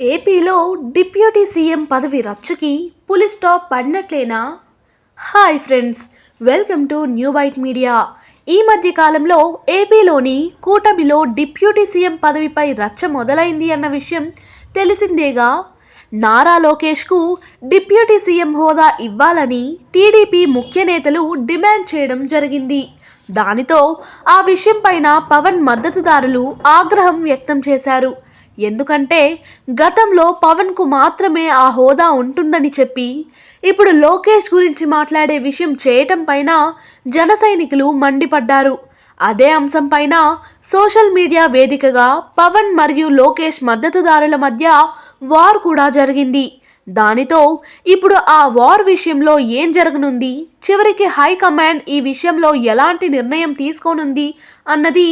ఏపీలో deputy CM పదవి రచ్చకి full stop పడినట్లేనా? Hi friends welcome to new byte media. ఈ మధ్య కాలంలో ఏపీలోని కూటమిలో డిప్యూటీ సీఎం పదవిపై రచ్చ మొదలైంది అన్న విషయం తెలిసిందేగా? నారా లోకేష్కు డిప్యూటీ సీఎం హోదా ఇవ్వాలని టీడీపీ ముఖ్య నేతలు డిమాండ్ చేయడం జరిగింది. దానితో ఆ విషయం పైన పవన్ మద్దతుదారులు ఆగ్రహం వ్యక్తం చేశారు. ఎందుకంటే గతంలో పవన్కు మాత్రమే ఆ హోదా ఉంటుందని చెప్పి ఇప్పుడు లోకేష్ గురించి మాట్లాడే విషయం చేయటం పైన జన సైనికులు మండిపడ్డారు. అదే అంశం పైన సోషల్ మీడియా వేదికగా పవన్ మరియు లోకేష్ మద్దతుదారుల మధ్య వార్ కూడా జరిగింది. దానితో ఇప్పుడు ఆ వార్ విషయంలో ఏం జరగనుంది? చివరికి హైకమాండ్ ఈ విషయంలో ఎలాంటి నిర్ణయం తీసుకోనుంది? అన్నది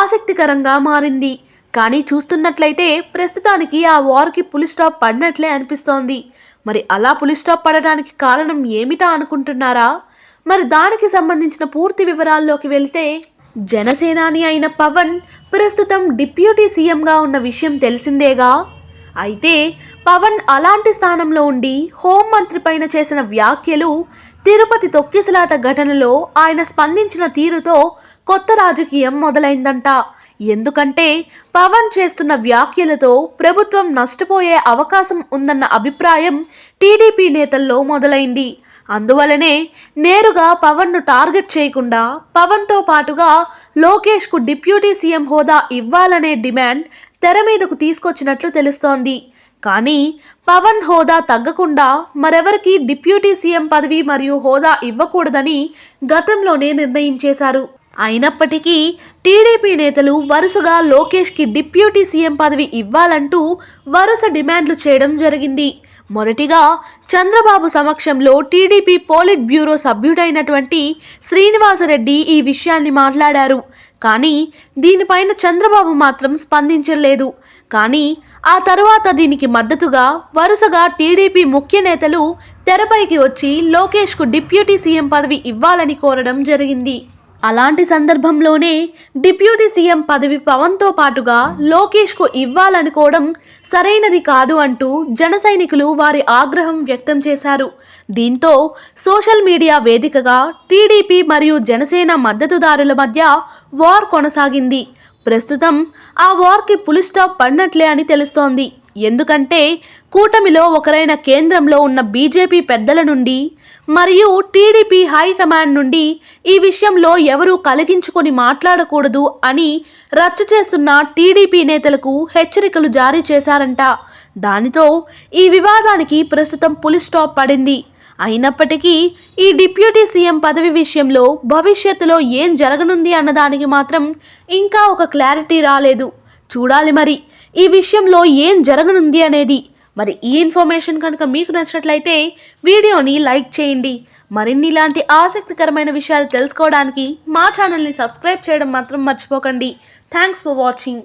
ఆసక్తికరంగా మారింది. కానీ చూస్తున్నట్లయితే ప్రస్తుతానికి ఆ వార్కి పులి స్టాప్ పడినట్లే అనిపిస్తోంది. మరి అలా పులి స్టాప్ పడడానికి కారణం ఏమిటా అనుకుంటున్నారా? మరి దానికి సంబంధించిన పూర్తి వివరాల్లోకి వెళ్తే జనసేనాని అయిన పవన్ ప్రస్తుతం డిప్యూటీ సీఎంగా ఉన్న విషయం తెలిసిందేగా? అయితే పవన్ అలాంటి స్థానంలో ఉండి హోంమంత్రి పైన చేసిన వ్యాఖ్యలు తిరుపతి తొక్కిసలాట ఘటనలో ఆయన స్పందించిన తీరుతో కొత్త రాజకీయం మొదలైందంట. ఎందుకంటే పవన్ చేస్తున్న వ్యాఖ్యలతో ప్రభుత్వం నష్టపోయే అవకాశం ఉందన్న అభిప్రాయం టీడీపీ నేతల్లో మొదలైంది. అందువలనే నేరుగా పవన్ను టార్గెట్ చేయకుండా పవన్తో పాటుగా లోకేష్కు డిప్యూటీ సీఎం హోదా ఇవ్వాలనే డిమాండ్ తెర మీదకు తీసుకొచ్చినట్లు తెలుస్తోంది. కానీ పవన్ హోదా తగ్గకుండా మరెవరికి డిప్యూటీ సీఎం పదవి మరియు హోదా ఇవ్వకూడదని గతంలోనే నిర్ణయించేశారు. అయినప్పటికీ టీడీపీ నేతలు వరుసగా లోకేష్కి డిప్యూటీ సీఎం పదవి ఇవ్వాలంటూ వరుస డిమాండ్లు చేయడం జరిగింది. మొదటిగా చంద్రబాబు సమక్షంలో టీడీపీ పోలిట్ బ్యూరో సభ్యుడైనటువంటి శ్రీనివాసరెడ్డి ఈ విషయాన్ని మాట్లాడారు. కానీ దీనిపైన చంద్రబాబు మాత్రం స్పందించలేదు కానీ ఆ తర్వాత దీనికి మద్దతుగా వరుసగా టీడీపీ ముఖ్య నేతలు తెరపైకి వచ్చి లోకేష్కు డిప్యూటీ సీఎం పదవి ఇవ్వాలని కోరడం జరిగింది. అలాంటి సందర్భంలోనే డిప్యూటీ సీఎం పదవి పవన్తో పాటుగా లోకేష్కు ఇవ్వాలనుకోవడం సరైనది కాదు అంటూ జనసైనికులు వారి ఆగ్రహం వ్యక్తం చేశారు. దీంతో సోషల్ మీడియా వేదికగా టీడీపీ మరియు జనసేన మద్దతుదారుల మధ్య వార్ కొనసాగింది. ప్రస్తుతం ఆ వార్కి పులి స్టాప్ పడినట్లే అని తెలుస్తోంది. ఎందుకంటే కూటమిలో ఒకరైన కేంద్రంలో ఉన్న బీజేపీ పెద్దల నుండి మరియు టీడీపీ హైకమాండ్ నుండి ఈ విషయంలో ఎవరూ కలిగించుకొని మాట్లాడకూడదు అని రచ్చ చేస్తున్న టీడీపీ నేతలకు హెచ్చరికలు జారీ చేశారంట. దానితో ఈ వివాదానికి ప్రస్తుతం పులి స్టాప్ పడింది. అయినప్పటికీ ఈ డిప్యూటీ సీఎం పదవి విషయంలో భవిష్యత్తులో ఏం జరగనుంది అన్నదానికి మాత్రం ఇంకా ఒక క్లారిటీ రాలేదు. చూడాలి మరి ఈ విషయంలో ఏం జరగనుంది అనేది. మరి ఈ ఇన్ఫర్మేషన్ కనుక మీకు నచ్చినట్లయితే వీడియోని లైక్ చేయండి. మరిన్ని ఇలాంటి ఆసక్తికరమైన విషయాలు తెలుసుకోవడానికి మా ఛానల్ని సబ్స్క్రైబ్ చేయడం మాత్రం మర్చిపోకండి. Thanks for watching